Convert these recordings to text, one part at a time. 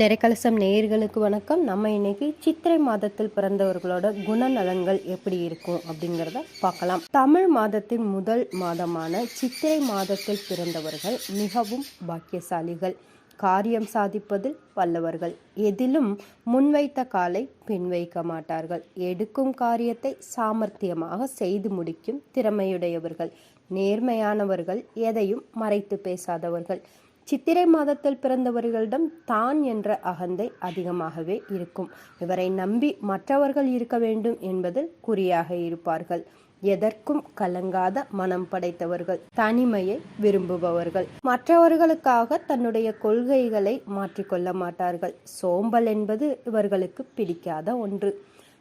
நிறைக்கலசம் நேயர்களுக்கு வணக்கம். நம்ம இன்னைக்கு சித்திரை மாதத்தில் பிறந்தவர்களோட குணநலன்கள் எப்படி இருக்கும் அப்படிங்கிறத பார்க்கலாம். தமிழ் மாதத்தின் முதல் மாதமான சித்திரை மாதத்தில் பிறந்தவர்கள் மிகவும் பாக்கியசாலிகள். காரியம் சாதிப்பதில் வல்லவர்கள். எதிலும் முன்வைத்த காலை பின் வைக்க மாட்டார்கள். எடுக்கும் காரியத்தை சாமர்த்தியமாக செய்து முடிக்கும் திறமையுடையவர்கள். நேர்மையானவர்கள் எதையும் மறைத்து பேசாதவர்கள். சித்திரை மாதத்தில் பிறந்தவர்களிடம் தான் என்ற அகந்தை அதிகமாகவே இருக்கும். இவரை நம்பி மற்றவர்கள் இருக்க வேண்டும் என்பதில் குறியாக இருப்பார்கள். எதற்கும் கலங்காத மனம் படைத்தவர்கள் தனிமையை விரும்புபவர்கள். மற்றவர்களுக்காக தன்னுடைய கொள்கைகளை மாற்றிக்கொள்ள மாட்டார்கள். சோம்பல் என்பது இவர்களுக்கு பிடிக்காத ஒன்று.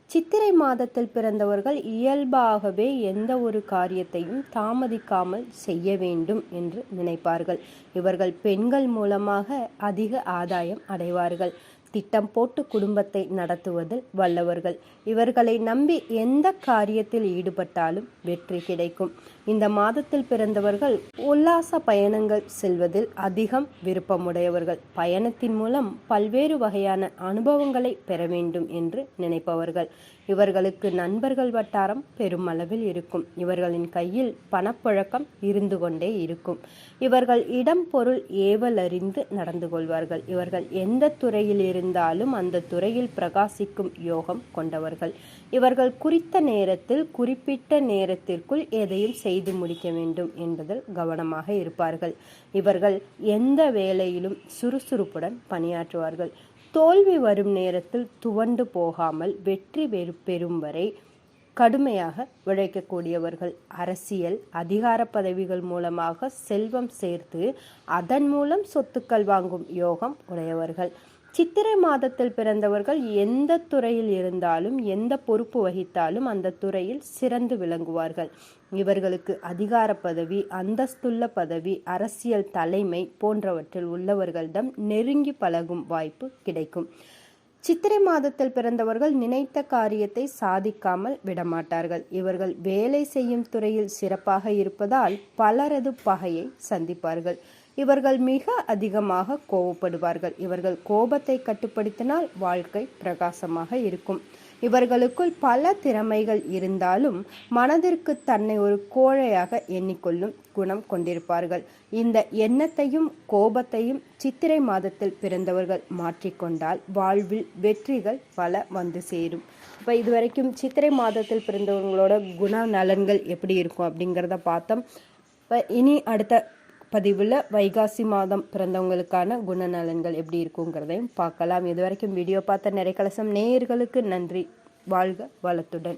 சித்திரை மாதத்தில் பிறந்தவர்கள் இயல்பாகவே எந்த ஒரு காரியத்தையும் தாமதிக்காமல் செய்ய வேண்டும் என்று நினைப்பார்கள். இவர்கள் பெண்கள் மூலமாக அதிக ஆதாயம் அடைவார்கள். திட்டம் போட்டு குடும்பத்தை நடத்துவதில் வல்லவர்கள். இவர்களை நம்பி எந்த காரியத்தில் ஈடுபட்டாலும் வெற்றி கிடைக்கும். இந்த மாதத்தில் பிறந்தவர்கள் உல்லாச பயணங்கள் செல்வதில் அதிகம் விருப்பமுடையவர்கள். பயணத்தின் மூலம் பல்வேறு வகையான அனுபவங்களை பெற வேண்டும் என்று நினைப்பவர்கள். இவர்களுக்கு நண்பர்கள் வட்டாரம் பெருமளவில் இருக்கும். இவர்களின் கையில் பணப்புழக்கம் இருந்து கொண்டே இருக்கும். இவர்கள் இடம் பொருள் ஏவல் அறிந்து நடந்து கொள்வார்கள். இவர்கள் எந்த துறையில் இருந்தாலும் அந்த துறையில் பிரகாசிக்கும் யோகம் கொண்டவர்கள். இவர்கள் குறித்த நேரத்தில் குறிப்பிட்ட நேரத்திற்குள் எதையும் செய்து முடிக்க வேண்டும் என்பதில் கவனமாக இருப்பார்கள். இவர்கள் எந்த வேலையிலும் சுறுசுறுப்புடன் பணியாற்றுவார்கள். தோல்வி வரும் நேரத்தில் துவண்டு போகாமல் வெற்றி பெறு பெறும் வரை கடுமையாக உழைக்கக்கூடியவர்கள். அரசியல் அதிகார பதவிகள் மூலமாக செல்வம் சேர்த்து அதன் மூலம் சொத்துக்கள் வாங்கும் யோகம் உடையவர்கள். சித்திரை மாதத்தில் பிறந்தவர்கள் எந்த துறையில் இருந்தாலும் எந்த பொறுப்பு வகித்தாலும் அந்த துறையில் சிறந்து விளங்குவார்கள். இவர்களுக்கு அதிகார பதவி அந்தஸ்துள்ள பதவி அரசியல் தலைமை போன்றவற்றில் உள்ளவர்களிடம் நெருங்கி பழகும் வாய்ப்பு கிடைக்கும். சித்திரை மாதத்தில் பிறந்தவர்கள் நினைத்த காரியத்தை சாதிக்காமல் விடமாட்டார்கள். இவர்கள் வேலை செய்யும் துறையில் சிறப்பாக இருப்பதால் பலரது பகையை சந்திப்பார்கள். இவர்கள் மிக அதிகமாக கோபப்படுவார்கள் இவர்கள் கோபத்தை கட்டுப்படுத்தினால் வாழ்க்கை பிரகாசமாக இருக்கும். இவர்களுக்குள் பல திறமைகள் இருந்தாலும் மனதிற்கு தன்னை ஒரு கோழையாக எண்ணிக்கொள்ளும் குணம் கொண்டிருப்பார்கள். இந்த எண்ணத்தையும் கோபத்தையும் சித்திரை மாதத்தில் பிறந்தவர்கள் மாற்றிக்கொண்டால் வாழ்வில் வெற்றிகள் பல வந்து சேரும். இப்போ இதுவரைக்கும் சித்திரை மாதத்தில் பிறந்தவங்களோட குண நலன்கள் எப்படி இருக்கும் அப்படிங்கிறத பார்த்தோம். இப்போ இனி அடுத்த பதிவில் வைகாசி மாதம் பிறந்தவங்களுக்கான குணநலன்கள் எப்படி இருக்குங்கிறதையும் பார்க்கலாம். இது வரைக்கும் வீடியோ பார்த்த நிறைய கலசம் நேயர்களுக்கு நன்றி. வாழ்க வளத்துடன்.